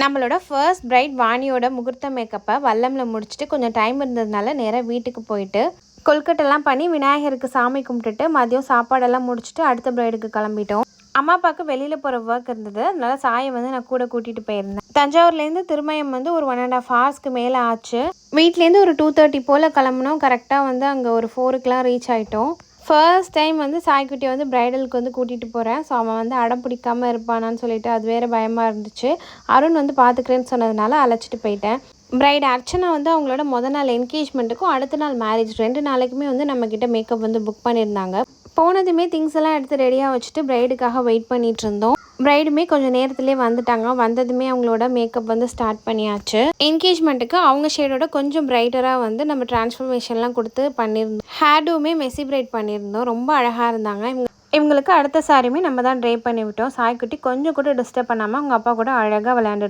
நம்மளோட first bright வாணியோட முகூர்த்த மேக்கப்பை வல்லமில் முடிச்சுட்டு கொஞ்சம் டைம் இருந்ததுனால நேராக வீட்டுக்கு போயிட்டு கொல்கட்டெல்லாம் பண்ணி விநாயகருக்கு சாமி கும்பிட்டுட்டு மதியம் சாப்பாடெல்லாம் முடிச்சுட்டு அடுத்த பிரைடுக்கு கிளம்பிட்டோம். அம்மா அப்பாவுக்கு வெளியில் போகிற ஒர்க் இருந்தது. அதனால சாயை வந்து நான் கூட கூட்டிகிட்டு போயிருந்தேன். தஞ்சாவூர்லேருந்து திருமயம் வந்து ஒரு ஒன் அண்ட் ஆஃப் ஹவர்ஸ்க்கு மேலே ஆச்சு. வீட்லேருந்து ஒரு டூ தேர்ட்டி போல் கிளம்புனோம். கரெக்டாக வந்து அங்கே ஒரு ஃபோருக்கெலாம் ரீச் ஆகிட்டோம் ஃபர்ஸ்ட் டைம் வந்து சாய்க்குட்டியை வந்து ப்ரைடலுக்கு வந்து கூட்டிகிட்டு போகிறேன் ஸோ அவன் வந்து அடம் பிடிக்காமல் இருப்பானான்னு சொல்லிட்டு அது வேறு பயமாக இருந்துச்சு. அருண் வந்து பார்த்துக்கிறேன்னு சொன்னதுனால அழைச்சிட்டு போயிட்டேன். பிரைட் அர்ச்சனா வந்து அவங்களோட முத நாள் என்கேஜ்மெண்ட்டுக்கும் அடுத்த நாள் மேரேஜ் ரெண்டு நாளைக்குமே வந்து நம்மக்கிட்ட மேக்கப் வந்து புக் பண்ணியிருந்தாங்க. போனதுமே திங்ஸ் எல்லாம் எடுத்து ரெடியாக வச்சுட்டு ப்ரைடுக்காக வெயிட் பண்ணிட்டு இருந்தோம். ப்ரைடுமே கொஞ்சம் நேரத்துலேயே வந்துட்டாங்க. வந்ததுமே அவங்களோட மேக்கப் வந்து ஸ்டார்ட் பண்ணியாச்சு. என்கேஜ்மெண்ட்டுக்கு அவங்க ஷேடோட கொஞ்சம் பிரைட்டராக வந்து நம்ம டிரான்ஸ்ஃபர்மேஷன்லாம் கொடுத்து பண்ணியிருந்தோம். ஹேர்டுமே மெஸ்ஸி பிரைட் பண்ணியிருந்தோம். ரொம்ப அழகாக இருந்தாங்க. இவங்க இவங்களுக்கு அடுத்த சாரியுமே நம்ம தான் ட்ரை பண்ணி விட்டோம். சாய்க்குட்டி கொஞ்சம் கூட டிஸ்டர்ப் பண்ணாமல் அவங்க அப்பா கூட அழகாக விளையாண்டுட்டு